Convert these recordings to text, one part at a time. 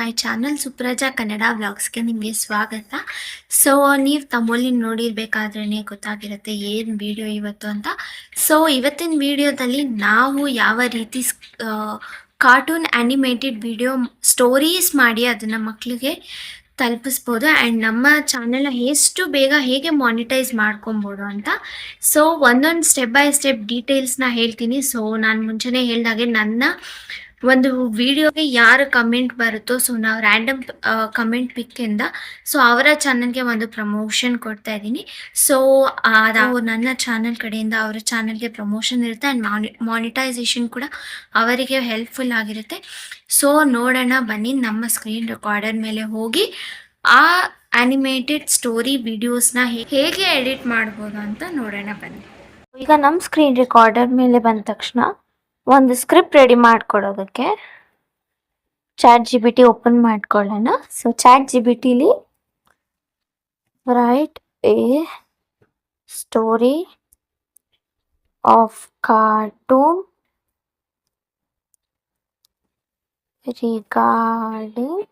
My channel Supraja Kannada ವ್ಲಾಗ್ಸ್ಗೆ ನಿಮಗೆ ಸ್ವಾಗತ. So ನೀವು ತಮ್ಮಲ್ಲಿ ನೋಡಿರ್ಬೇಕಾದ್ರೇ ಗೊತ್ತಾಗಿರುತ್ತೆ ಏನು ವಿಡಿಯೋ ಇವತ್ತು ಅಂತ. ಸೊ ಇವತ್ತಿನ ವಿಡಿಯೋದಲ್ಲಿ ನಾವು ಯಾವ ರೀತಿ ಕಾರ್ಟೂನ್ ಆ್ಯನಿಮೇಟೆಡ್ ವಿಡಿಯೋ ಸ್ಟೋರೀಸ್ ಮಾಡಿ ಅದನ್ನು ಮಕ್ಕಳಿಗೆ ತಲುಪಿಸ್ಬೋದು ಆ್ಯಂಡ್ ನಮ್ಮ ಚಾನೆಲ್ನ ಎಷ್ಟು ಬೇಗ ಹೇಗೆ ಮಾನಿಟೈಸ್ ಮಾಡ್ಕೊಬೋದು ಅಂತ. ಸೊ ಒಂದೊಂದು ಸ್ಟೆಪ್ ಬೈ ಸ್ಟೆಪ್ ಡೀಟೇಲ್ಸ್ನ ಹೇಳ್ತೀನಿ. ಸೊ ನಾನು ಮುಂಚೆನೇ ಹೇಳಿದಾಗೆ ನನ್ನ ಒಂದು ವಿಡಿಯೋಗೆ ಯಾರು ಕಮೆಂಟ್ ಬರುತ್ತೋ ಸೊ ನಾವು ರ್ಯಾಂಡಮ್ ಕಮೆಂಟ್ ಪಿಕ್ಕಿಂದ ಸೊ ಅವರ ಚಾನಲ್ಗೆ ಒಂದು ಪ್ರಮೋಷನ್ ಕೊಡ್ತಾ ಇದ್ದೀನಿ. ಸೊ ನಾವು ನನ್ನ ಚಾನಲ್ ಕಡೆಯಿಂದ ಅವರ ಚಾನಲ್ಗೆ ಪ್ರಮೋಷನ್ ಇರುತ್ತೆ ಆ್ಯಂಡ್ ಮಾನಿ ಮಾನಿಟೈಸೇಷನ್ ಕೂಡ ಅವರಿಗೆ ಹೆಲ್ಪ್ಫುಲ್ ಆಗಿರುತ್ತೆ. ಸೊ ನೋಡೋಣ, ಬನ್ನಿ, ನಮ್ಮ ಸ್ಕ್ರೀನ್ ರೆಕಾರ್ಡರ್ ಮೇಲೆ ಹೋಗಿ, ಆ ಆನಿಮೇಟೆಡ್ ಸ್ಟೋರಿ ವಿಡಿಯೋಸ್ನ ಹೇಗೆ ಎಡಿಟ್ ಮಾಡ್ಬೋದು ಅಂತ ನೋಡೋಣ, ಬನ್ನಿ. ಈಗ ನಮ್ಮ ಸ್ಕ್ರೀನ್ ರೆಕಾರ್ಡರ್ ಮೇಲೆ ಬಂದ ತಕ್ಷಣ ಒಂದು script ready ಮಾಡ್ಕೊಡೋದಕ್ಕೆ chat G P T open ಮಾಡ್ಕೊಳ್ಳೋಣ. So chat G P ಟಿಲಿ write a story of cartoon regarding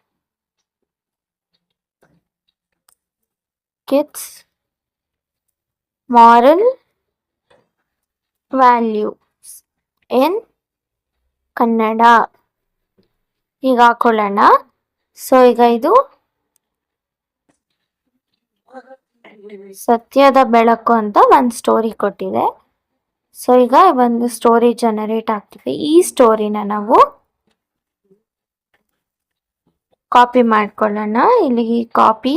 kids moral values in Kannada. ಈಗ ಹಾಕೊಳ್ಳೋಣ. ಸೊ ಈಗ ಇದು ಸತ್ಯದ ಬೆಳಕು ಅಂತ ಒಂದು ಸ್ಟೋರಿ ಕೊಟ್ಟಿದೆ. ಸೊ ಈಗ ಒಂದು ಸ್ಟೋರಿ ಜನರೇಟ್ ಆಗ್ತಿದೆ. ಈ ಸ್ಟೋರಿನ ನಾವು ಕಾಪಿ ಮಾಡ್ಕೊಳ್ಳೋಣ. ಇಲ್ಲಿ ಕಾಪಿ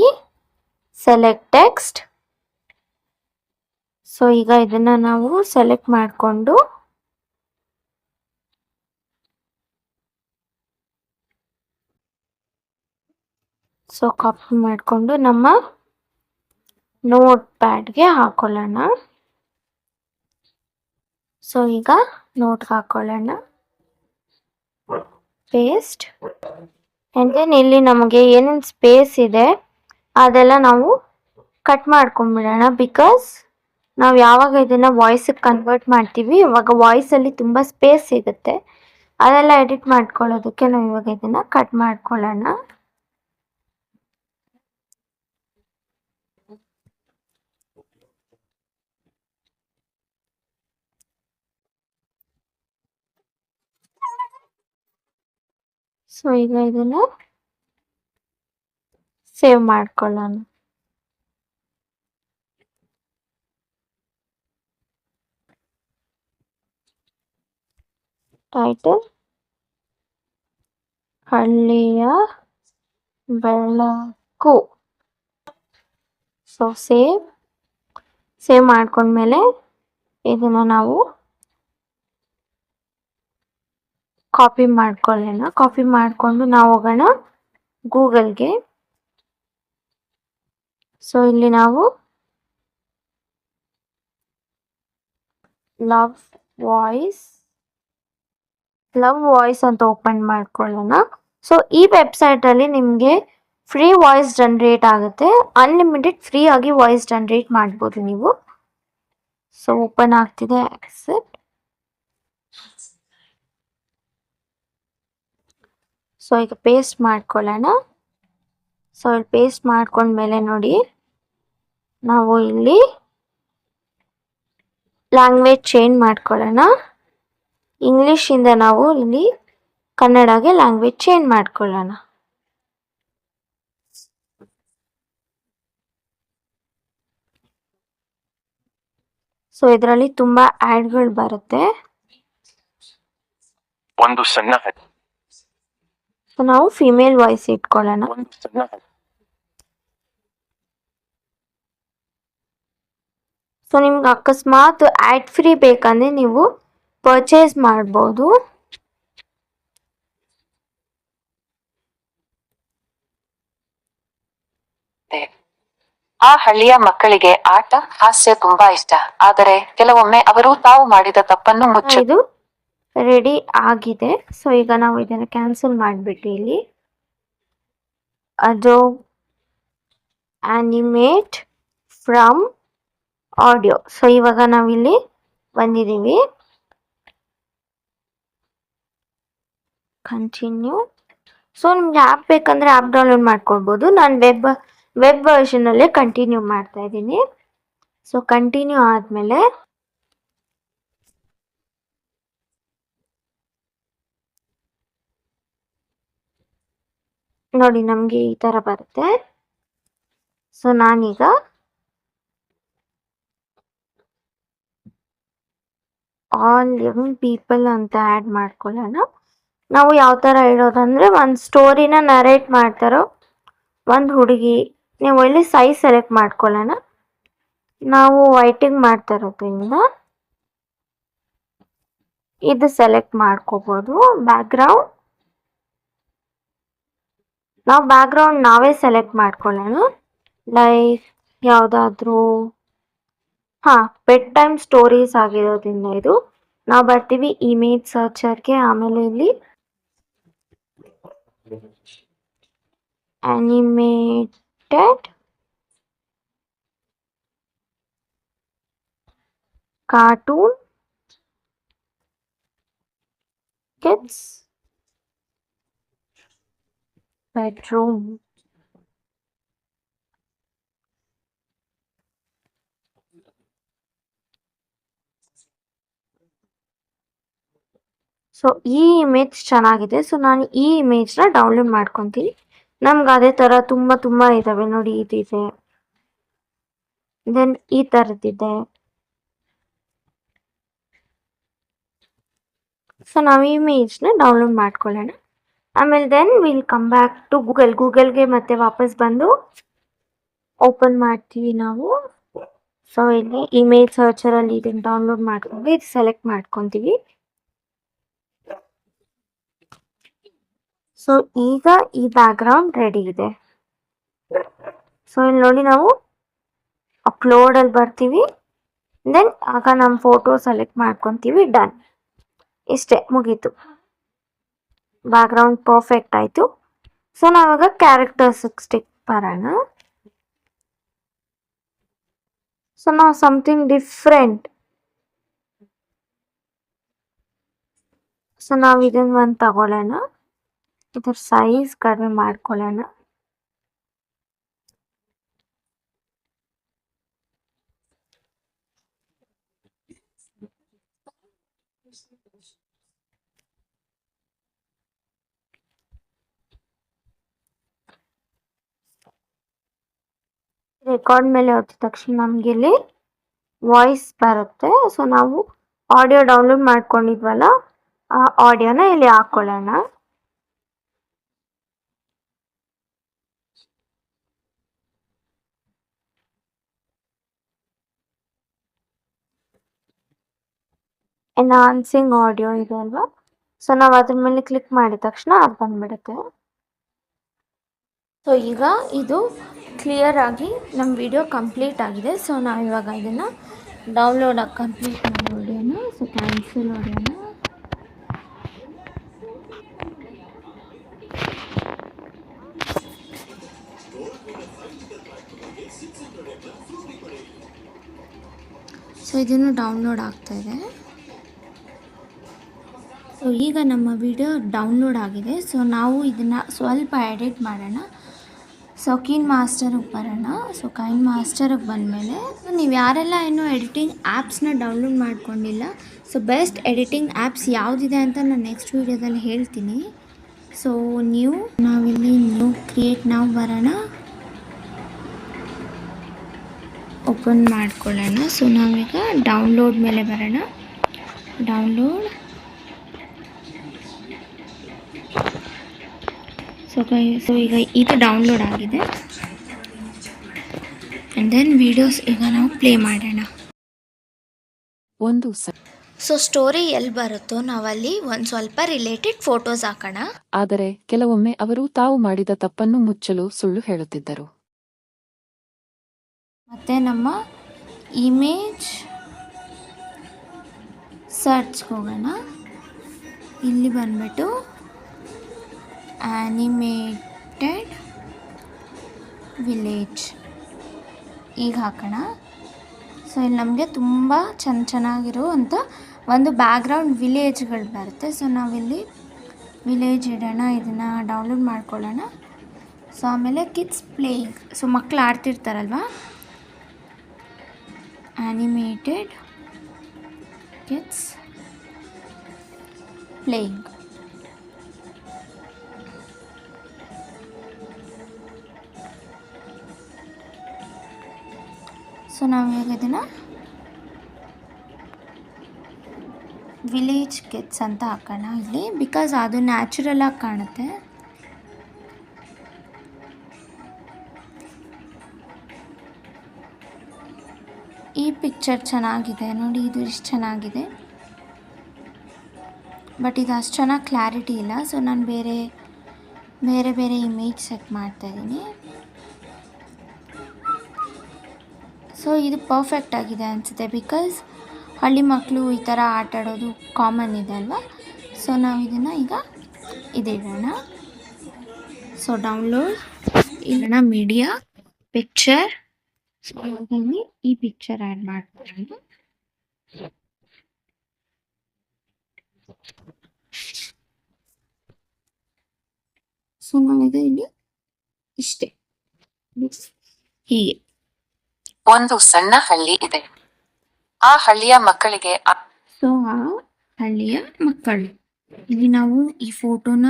ಸೆಲೆಕ್ಟ್ ಟೆಕ್ಸ್ಟ್ ಸೊ ಈಗ ಇದನ್ನ ನಾವು ಸೆಲೆಕ್ಟ್ ಮಾಡಿಕೊಂಡು ಸೊ ಕಾಪಿ ಮಾಡಿಕೊಂಡು ನಮ್ಮ ನೋಟ್ ಪ್ಯಾಡ್ಗೆ ಹಾಕೊಳ್ಳೋಣ. ಸೊ ಈಗ ನೋಟ್ಗೆ ಹಾಕೊಳ್ಳೋಣ. ಪೇಸ್ಟ್ ಆ್ಯಂಡ್ ದೆನ್ ಇಲ್ಲಿ ನಮಗೆ ಏನೇನು ಸ್ಪೇಸ್ ಇದೆ, ಅದೆಲ್ಲ ನಾವು ಕಟ್ ಮಾಡ್ಕೊಂಡ್ಬಿಡೋಣ. ಬಿಕಾಸ್ ನಾವು ಯಾವಾಗ ಇದನ್ನು ವಾಯ್ಸಿಗೆ ಕನ್ವರ್ಟ್ ಮಾಡ್ತೀವಿ, ಇವಾಗ ವಾಯ್ಸಲ್ಲಿ ತುಂಬ ಸ್ಪೇಸ್ ಸಿಗುತ್ತೆ. ಅದೆಲ್ಲ ಎಡಿಟ್ ಮಾಡ್ಕೊಳ್ಳೋದಕ್ಕೆ ನಾವು ಇವಾಗ ಇದನ್ನು ಕಟ್ ಮಾಡ್ಕೊಳ್ಳೋಣ. ಸೊ ಈಗ ಇದನ್ನು ಸೇವ್ ಮಾಡ್ಕೊಳ್ಳೋಣ. ಟೈಟಲ್ ಹಳ್ಳಿಯ ಬೆಳಕು. ಸೊ ಸೇವ್ ಸೇವ್ ಮಾಡ್ಕೊಂಡ್ಮೇಲೆ ಇದನ್ನು ನಾವು ಕಾಪಿ ಮಾಡ್ಕೊಳ್ಳೋಣ. ಕಾಪಿ ಮಾಡಿಕೊಂಡು ನಾವು ಹೋಗೋಣ ಗೂಗಲ್ಗೆ. ಸೊ ಇಲ್ಲಿ ನಾವು ಲವ್ ವಾಯ್ಸ್ ಲವ್ ವಾಯ್ಸ್ ಅಂತ ಓಪನ್ ಮಾಡ್ಕೊಳ್ಳೋಣ. ಸೊ ಈ ವೆಬ್ಸೈಟಲ್ಲಿ ನಿಮಗೆ ಫ್ರೀ ವಾಯ್ಸ್ ಜನ್ರೇಟ್ ಆಗುತ್ತೆ. ಅನ್ಲಿಮಿಟೆಡ್ ಫ್ರೀ ಆಗಿ ವಾಯ್ಸ್ ಜನ್ರೇಟ್ ಮಾಡ್ಬೋದು ನೀವು. ಸೊ ಓಪನ್ ಆಗ್ತಿದೆ ಆಕ್ಸೆಪ್ಟ್ ಸೊ ಈಗ ಪೇಸ್ಟ್ ಮಾಡ್ಕೊಳ್ಳೋಣ. ಸೊ ಇಲ್ಲಿ ಪೇಸ್ಟ್ ಮಾಡ್ಕೊಂಡ್ಮೇಲೆ ನೋಡಿ, ನಾವು ಇಲ್ಲಿ ಲ್ಯಾಂಗ್ವೇಜ್ ಚೇಂಜ್ ಮಾಡ್ಕೊಳ್ಳೋಣ. ಇಂಗ್ಲೀಷಿಂದ ನಾವು ಇಲ್ಲಿ ಕನ್ನಡಗೆ ಲ್ಯಾಂಗ್ವೇಜ್ ಚೇಂಜ್ ಮಾಡ್ಕೊಳ್ಳೋಣ. ಸೊ ಇದರಲ್ಲಿ ತುಂಬಾ ಆ್ಯಡ್ಗಳು ಬರುತ್ತೆ. ಒಂದು ಸಣ್ಣ ಸೊ ನಾವು ಫಿಮೇಲ್ ವಾಯ್ಸ್ ಇಟ್ಕೊಳ್ಳೋಣ. ಸೊ ನಿಮ್ಗೆ ಅಕಸ್ಮಾತ್ ಆ್ಯಡ್ ಫ್ರೀ ಬೇಕಂದ್ರೆ ನೀವು ಪರ್ಚೇಸ್ ಮಾಡ್ಬೋದು. ಆ ಹಳ್ಳಿಯ ಮಕ್ಕಳಿಗೆ ಆಟ ಹಾಸ್ಯ ತುಂಬಾ ಇಷ್ಟ. ಆದರೆ ಕೆಲವೊಮ್ಮೆ ಅವರು ತಾವು ಮಾಡಿದ ತಪ್ಪನ್ನು ಮುಚ್ಚ ಇದು ರೆಡಿ ಆಗಿದೆ. ಸೊ ಈಗ ನಾವು ಇದನ್ನು ಕ್ಯಾನ್ಸಲ್ ಮಾಡಿಬಿಟ್ಟು ಇಲ್ಲಿ. ಅದು ಆ್ಯನಿಮೇಟ್ ಫ್ರಮ್ ಆಡಿಯೋ ಸೊ ಇವಾಗ ನಾವಿಲ್ಲಿ ಬಂದಿದ್ದೀವಿ ಕಂಟಿನ್ಯೂ ಸೊ ನಿಮ್ಗೆ ಆ್ಯಪ್ ಬೇಕಂದರೆ ಆ್ಯಪ್ ಡೌನ್ಲೋಡ್ ಮಾಡ್ಕೊಳ್ಬೋದು. ನಾನು ವೆಬ್ ವೆಬ್ ವರ್ಷನಲ್ಲೇ ಕಂಟಿನ್ಯೂ ಮಾಡ್ತಾ ಇದ್ದೀನಿ. ಸೊ ಕಂಟಿನ್ಯೂ ಆದಮೇಲೆ ನೋಡಿ ನಮಗೆ ಈ ಥರ ಬರುತ್ತೆ. ಸೊ ನಾನೀಗ ಆಲ್ ಯಂಗ್ ಪೀಪಲ್ ಅಂತ ಆ್ಯಡ್ ಮಾಡ್ಕೊಳ್ಳೋಣ. ನಾವು ಯಾವ ಥರ ಹೇಳೋದಂದರೆ ಒಂದು ಸ್ಟೋರಿನ ನರೇಟ್ ಮಾಡ್ತಾರೋ, ಒಂದು ಹುಡುಗಿ, ನೀವು ಇಲ್ಲಿ ಸೈಜ್ ಸೆಲೆಕ್ಟ್ ಮಾಡ್ಕೊಳ್ಳೋಣ. ನಾವು ವೈಟಿಂಗ್ ಮಾಡ್ತಾ ಇರೋದ್ರಿಂದ ಇದು ಸೆಲೆಕ್ಟ್ ಮಾಡ್ಕೋಬೋದು. ಬ್ಯಾಕ್ಗ್ರೌಂಡ್ ನಾವು ಬ್ಯಾಕ್ಗ್ರೌಂಡ್ ನಾವೇ ಸೆಲೆಕ್ಟ್ ಮಾಡ್ಕೊಳ್ಳೋಣ ಲೈಕ್ ಯಾವುದಾದ್ರೂ, ಹಾಂ ಬೆಡ್ ಟೈಮ್ ಸ್ಟೋರೀಸ್ ಆಗಿರೋದ್ರಿಂದ ಇದು. ನಾವು ಬರ್ತೀವಿ ಇಮೇಜ್ ಸರ್ಚರ್ಗೆ ಆಮೇಲೆ ಇಲ್ಲಿ animated cartoon kids bedroom so ಈ ಇಮೇಜ್ ಚೆನ್ನಾಗಿದೆ. ಸೊ ನಾನು ಈ ಇಮೇಜ್ನ ಡೌನ್ಲೋಡ್ ಮಾಡ್ಕೊತೀನಿ. ನಮ್ಗೆ ಅದೇ ಥರ ತುಂಬ ತುಂಬ ಇದ್ದಾವೆ ನೋಡಿ ಇದಿದೆ ದೆನ್ ಈ ಥರದ್ದಿದೆ ಸೊ ನಾವು ಇಮೇಜ್ನ ಡೌನ್ಲೋಡ್ ಮಾಡ್ಕೊಳ್ಳೋಣ. ಆಮೇಲೆ then will come back to Google ಗೂಗಲ್ಗೆ ಮತ್ತೆ ವಾಪಸ್ ಬಂದು ಓಪನ್ ಮಾಡ್ತೀವಿ ನಾವು. ಸೊ ಇಲ್ಲಿ ಇಮೇಜ್ ಸರ್ಚರಲ್ಲಿ ಇದನ್ನು ಡೌನ್ಲೋಡ್ ಮಾಡ್ಕೊಂಡು ಇದು ಸೆಲೆಕ್ಟ್ ಮಾಡ್ಕೊತೀವಿ. ಸೊ ಈಗ ಈ ಬ್ಯಾಕ್ಗ್ರೌಂಡ್ ರೆಡಿ ಇದೆ. ಸೊ ಇಲ್ಲಿ ನೋಡಿ ನಾವು ಅಪ್ಲೋಡಲ್ಲಿ ಬರ್ತೀವಿ. ದೆನ್ ಆಗ ನಮ್ಮ ಫೋಟೋ ಸೆಲೆಕ್ಟ್ ಮಾಡ್ಕೊತೀವಿ ಡನ್ ಇಷ್ಟೇ, ಮುಗೀತು. ಬ್ಯಾಕ್ಗ್ರೌಂಡ್ ಪರ್ಫೆಕ್ಟ್ ಆಯಿತು. ಸೊ ನಾವಾಗ ಕ್ಯಾರೆಕ್ಟರ್ಸ್ಟಿಕ್ ಬರೋಣ. ಸೊ ನಾವು ಸಮಥಿಂಗ್ ಡಿಫ್ರೆಂಟ್ ಸೊ ನಾವು ಇದನ್ನ ಒಂದು ತಗೊಳ್ಳೋಣ. ಇದ್ರ ಸೈಜ್ ಕಡಿಮೆ ಮಾಡ್ಕೊಳ್ಳೋಣ. ರೆಕಾರ್ಡ್ ಮೇಲೆ ಹೊತ್ತಿದ ತಕ್ಷಣ ನಮ್ಗೆ ಇಲ್ಲಿ ವಾಯ್ಸ್ ಬರುತ್ತೆ. ಸೊ ನಾವು ಆಡಿಯೋ ಡೌನ್ಲೋಡ್ ಮಾಡ್ಕೊಂಡಿದ್ವಲ್ಲ, ಆ ಆಡಿಯೋನ ಇಲ್ಲಿ ಹಾಕೊಳ್ಳೋಣ. ಎನ್ಹಾನ್ಸಿಂಗ್ ಆಡಿಯೋ ಇದೆ ಅಲ್ವಾ? ಸೊ ನಾವು ಅದ್ರ ಮೇಲೆ ಕ್ಲಿಕ್ ಮಾಡಿದ ತಕ್ಷಣ ಅದು ಬಂದ್ಬಿಡುತ್ತೆ. ಸೊ ಈಗ ಇದು ಕ್ಲಿಯರ್ ಆಗಿ ನಮ್ಮ ವಿಡಿಯೋ ಕಂಪ್ಲೀಟ್ ಆಗಿದೆ. ಸೊ ನಾವು ಇವಾಗ ಇದನ್ನು ಡೌನ್ಲೋಡ್ ಆಗಿ ಕಂಪ್ಲೀಟ್ ಮಾಡೋಣ ಸೊ ಕ್ಯಾನ್ಸಲ್ ಹೊಡೆಯೋಣ ಸೊ ಇದನ್ನು ಡೌನ್ಲೋಡ್ ಆಗ್ತಾ ಇದೆ. ಸೊ ಈಗ ನಮ್ಮ ವಿಡಿಯೋ ಡೌನ್ಲೋಡ್ ಆಗಿದೆ. ಸೊ ನಾವು ಇದನ್ನು ಸ್ವಲ್ಪ ಎಡಿಟ್ ಮಾಡೋಣ. ಸೊ ಕೀನ್ ಮಾಸ್ಟರಿಗೆ ಬರೋಣ ಸೊ ಕೈನ್ ಮಾಸ್ಟರಿಗೆ ಬಂದಮೇಲೆ, ನೀವು ಯಾರೆಲ್ಲ ಇನ್ನೂ ಎಡಿಟಿಂಗ್ ಆ್ಯಪ್ಸ್ನ ಡೌನ್ಲೋಡ್ ಮಾಡ್ಕೊಂಡಿಲ್ಲ ಸೊ ಬೆಸ್ಟ್ ಎಡಿಟಿಂಗ್ ಆ್ಯಪ್ಸ್ ಯಾವುದಿದೆ ಅಂತ ನಾನು ನೆಕ್ಸ್ಟ್ ವೀಡಿಯೋದಲ್ಲಿ ಹೇಳ್ತೀನಿ. ಸೊ ನ್ಯೂ ನಾವಿಲ್ಲಿ ನ್ಯೂ ಕ್ರಿಯೇಟ್ ನಾವು ಬರೋಣ. ಓಪನ್ ಮಾಡ್ಕೊಳ್ಳೋಣ. ಸೊ ನಾವೀಗ ಡೌನ್ಲೋಡ್ ಮೇಲೆ ಬರೋಣ. ಡೌನ್ಲೋಡ್ ಸೊ ಈಗ ಇದು ಡೌನ್ಲೋಡ್ ಆಗಿದೆ ಆ್ಯಂಡ್ ದೆನ್ ವೀಡಿಯೋಸ್ ಈಗ ನಾವು ಪ್ಲೇ ಮಾಡೋಣ ಒಂದು ಸ ಸೊ ಸ್ಟೋರಿ ಎಲ್ಲಿ ಬರುತ್ತೋ ನಾವಲ್ಲಿ ಒಂದು ಸ್ವಲ್ಪ ರಿಲೇಟೆಡ್ ಫೋಟೋಸ್ ಹಾಕೋಣ ಆದರೆ ಕೆಲವೊಮ್ಮೆ ಅವರು ತಾವು ಮಾಡಿದ ತಪ್ಪನ್ನು ಮುಚ್ಚಲು ಸುಳ್ಳು ಹೇಳುತ್ತಿದ್ದರು ಮತ್ತೆ ನಮ್ಮ ಇಮೇಜ್ ಸರ್ಚ್ಗೆ ಹೋಗೋಣ ಇಲ್ಲಿ ಬಂದ್ಬಿಟ್ಟು ಆ್ಯನಿಮೇಟೆಡ್ ವಿಲೇಜ್ ಈಗ ಹಾಕೋಣ. ಸೊ ಇಲ್ಲಿ ನಮಗೆ ತುಂಬ ಚೆನ್ನ ಚೆನ್ನಾಗಿರೋ ಅಂತ ಒಂದು ಬ್ಯಾಕ್ಗ್ರೌಂಡ್ ವಿಲೇಜ್ಗಳು ಬರುತ್ತೆ. ಸೊ ನಾವಿಲ್ಲಿ ವಿಲೇಜ್ ಇಡೋಣ, ಇದನ್ನು ಡೌನ್ಲೋಡ್ ಮಾಡ್ಕೊಳ್ಳೋಣ. ಸೊ ಆಮೇಲೆ ಕಿಡ್ಸ್ ಪ್ಲೇಯಿಂಗ್ ಸೊ ಮಕ್ಕಳು ಆಡ್ತಿರ್ತಾರಲ್ವ? ಆ್ಯನಿಮೇಟೆಡ್ ಕಿಡ್ಸ್ ಪ್ಲೇಯಿಂಗ್ ಸೊ ನಾವು ಇದನ್ನು ವಿಲೇಜ್ ಕಿಡ್ಸ್ ಅಂತ ಹಾಕೋಣ ಇಲ್ಲಿ. ಬಿಕಾಸ್ ಅದು ನ್ಯಾಚುರಲ್ ಆಗಿ ಕಾಣುತ್ತೆ. ಈ ಪಿಕ್ಚರ್ ಚೆನ್ನಾಗಿದೆ. ನೋಡಿ, ಇದು ಇಷ್ಟು ಚೆನ್ನಾಗಿದೆ. ಬಟ್ ಇದು ಅಷ್ಟು ಚೆನ್ನಾಗಿ ಕ್ಲಾರಿಟಿ ಇಲ್ಲ. ಸೊ ನಾನು ಬೇರೆ ಬೇರೆ ಬೇರೆ ಇಮೇಜ್ ಸೆಟ್ ಮಾಡ್ತಾ ಸೊ ಇದು ಪರ್ಫೆಕ್ಟ್ ಆಗಿದೆ ಅನಿಸುತ್ತೆ ಬಿಕಾಸ್ ಹಳ್ಳಿ ಮಕ್ಕಳು ಈ ಥರ ಆಟ ಆಡೋದು ಕಾಮನ್ ಇದೆ ಅಲ್ವಾ? ಸೊ ನಾವು ಇದನ್ನು ಈಗ ಇದಿಡೋಣ. ಸೊ ಡೌನ್ಲೋಡ್ ಇಲ್ಲೋಣ ಮೀಡಿಯಾ ಪಿಕ್ಚರ್ ಈ ಪಿಕ್ಚರ್ ಆ್ಯಡ್ ಮಾಡ್ತೀವಿ ಸೊ ನಾವೀಗ ಇಲ್ಲಿ ಇಷ್ಟೇ. ಹೀಗೆ. ಒಂದು ಸಣ್ಣ ಹಳ್ಳಿ ಇದೆ. ಆ ಹಳ್ಳಿಯ ಮಕ್ಕಳಿಗೆ ಸೊ ಆ ಹಳ್ಳಿಯ ಮಕ್ಕಳು. ಇಲ್ಲಿ ನಾವು ಈ ಫೋಟೋನ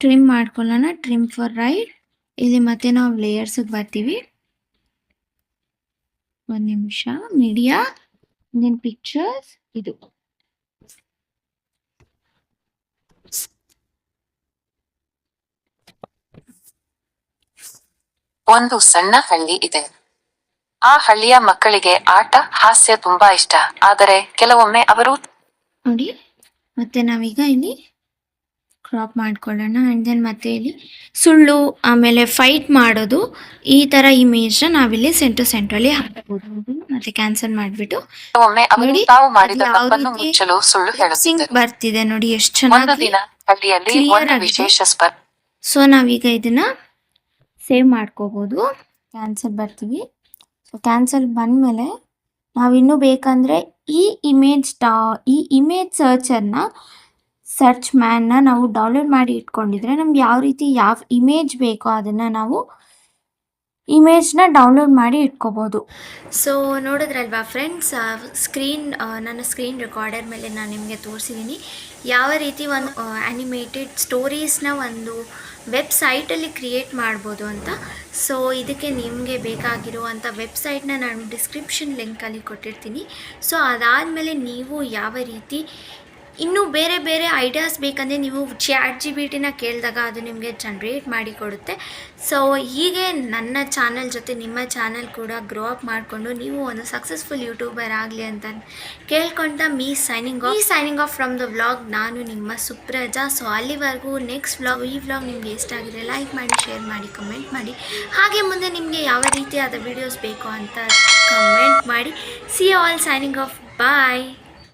ಟ್ರಿಮ್ ಮಾಡ್ಕೊಳ್ಳೋಣ. ಟ್ರಿಮ್ ಫಾರ್ ರೈಟ್ ಇಲ್ಲಿ ಮತ್ತೆ ನಾವು ಲೇಯರ್ಸಿಗೆ ಬರ್ತೀವಿ. ಒಂದು ನಿಮಿಷ. ಮೀಡಿಯಾ ದೆನ್ ಪಿಕ್ಚರ್ಸ್ ಇದು. ಒಂದು ಸಣ್ಣ ಹಳ್ಳಿ ಇದೆ. ಆ ಹಳ್ಳಿಯ ಮಕ್ಕಳಿಗೆ ಆಟ ಹಾಸ್ಯ ತುಂಬಾ ಇಷ್ಟ. ಆದರೆ ಕೆಲವೊಮ್ಮೆ ಅವರು ನೋಡಿ ಮತ್ತೆ ನಾವೀಗ ಇಲ್ಲಿ ಕ್ರಾಪ್ ಮಾಡ್ಕೊಳ್ಳೋಣ. ಆ್ಯಂಡ್ ದೆನ್ ಮತ್ತೆ ಇಲ್ಲಿ ಸುಳ್ಳು ಆಮೇಲೆ ಫೈಟ್ ಮಾಡೋದು ಈ ಥರ ಇಮೇಜ್ನ ನಾವಿಲ್ಲಿ ಸೆಂಟರ್ ಸೆಂಟ್ರಲ್ಲಿ ಹಾಕ್ಬೋದು. ಮತ್ತೆ ಕ್ಯಾನ್ಸಲ್ ಮಾಡಿಬಿಟ್ಟು ನೋಡಿ, ಸಿಂಕ್ ಬರ್ತಿದೆ ನೋಡಿ ಎಷ್ಟು ಚೆನ್ನಾಗಿ ಸೊ ನಾವೀಗ ಇದನ್ನ ಸೇವ್ ಮಾಡ್ಕೋಬೋದು. ಕ್ಯಾನ್ಸಲ್ ಬರ್ತೀವಿ. ಕ್ಯಾನ್ಸಲ್ ಬಂದಮೇಲೆ ನಾವಿನ್ನೂ ಬೇಕಂದರೆ ಈ ಇಮೇಜ್ ಟಾ ಈ ಇಮೇಜ್ ಸರ್ಚರ್ನ ಸರ್ಚ್ ಮ್ಯಾನ್ನ ನಾವು ಡೌನ್ಲೋಡ್ ಮಾಡಿ ಇಟ್ಕೊಂಡಿದ್ರೆ ನಮ್ಗೆ ಯಾವ ರೀತಿ ಯಾವ ಇಮೇಜ್ ಬೇಕೋ ಅದನ್ನು ನಾವು ಇಮೇಜ್ನ ಡೌನ್ಲೋಡ್ ಮಾಡಿ ಇಟ್ಕೋಬೋದು. ಸೊ ನೋಡಿದ್ರಲ್ವಾ ಫ್ರೆಂಡ್ಸ್ ಸ್ಕ್ರೀನ್ ನನ್ನ ಸ್ಕ್ರೀನ್ ರೆಕಾರ್ಡರ್ ಮೇಲೆ ನಾನು ನಿಮಗೆ ತೋರಿಸಿದ್ದೀನಿ ಯಾವ ರೀತಿ ಒಂದು ಆ್ಯನಿಮೇಟೆಡ್ ಸ್ಟೋರೀಸ್ನ ಒಂದು ವೆಬ್ಸೈಟಲ್ಲಿ ಕ್ರಿಯೇಟ್ ಮಾಡ್ಬೋದು ಅಂತ. ಸೊ ಇದಕ್ಕೆ ನಿಮಗೆ ಬೇಕಾಗಿರುವಂಥ ವೆಬ್ಸೈಟ್ನ ನಾನು ಡಿಸ್ಕ್ರಿಪ್ಷನ್ ಲಿಂಕಲ್ಲಿ ಕೊಟ್ಟಿರ್ತೀನಿ. ಸೊ ಅದಾದಮೇಲೆ ನೀವು ಯಾವ ರೀತಿ ಇನ್ನೂ ಬೇರೆ ಬೇರೆ ಐಡಿಯಾಸ್ ಬೇಕಂದರೆ ನೀವು ಚಾಟ್ ಜಿ ಬಿ ಟಿನ ಕೇಳಿದಾಗ ಅದು ನಿಮಗೆ ಜನ್ರೇಟ್ ಮಾಡಿ ಕೊಡುತ್ತೆ. ಸೊ ಹೀಗೆ ನನ್ನ ಚಾನಲ್ ಜೊತೆ ನಿಮ್ಮ ಚಾನಲ್ ಕೂಡ ಗ್ರೋ ಅಪ್ ಮಾಡಿಕೊಂಡು ನೀವು ಒಂದು ಸಕ್ಸಸ್ಫುಲ್ ಯೂಟ್ಯೂಬರ್ ಆಗಲಿ ಅಂತ ಕೇಳ್ಕೊಂತ ಮೀ ಸೈನಿಂಗ್ ಆಫ್ ಈ signing off from the vlog ನಾನು ನಿಮ್ಮ ಸುಪ್ರಜಾ. ಸೊ ಅಲ್ಲಿವರೆಗೂ ನೆಕ್ಸ್ಟ್ ವ್ಲಾಗ್ ಈ ವ್ಲಾಗ್ ನಿಮಗೆ ಇಷ್ಟ ಆಗಿದೆ ಲೈಕ್ ಮಾಡಿ ಶೇರ್ ಮಾಡಿ ಕಮೆಂಟ್ ಮಾಡಿ. ಹಾಗೆ ಮುಂದೆ ನಿಮಗೆ ಯಾವ ರೀತಿಯಾದ ವಿಡಿಯೋಸ್ ಬೇಕು ಅಂತ ಕಮೆಂಟ್ ಮಾಡಿ. See all signing off bye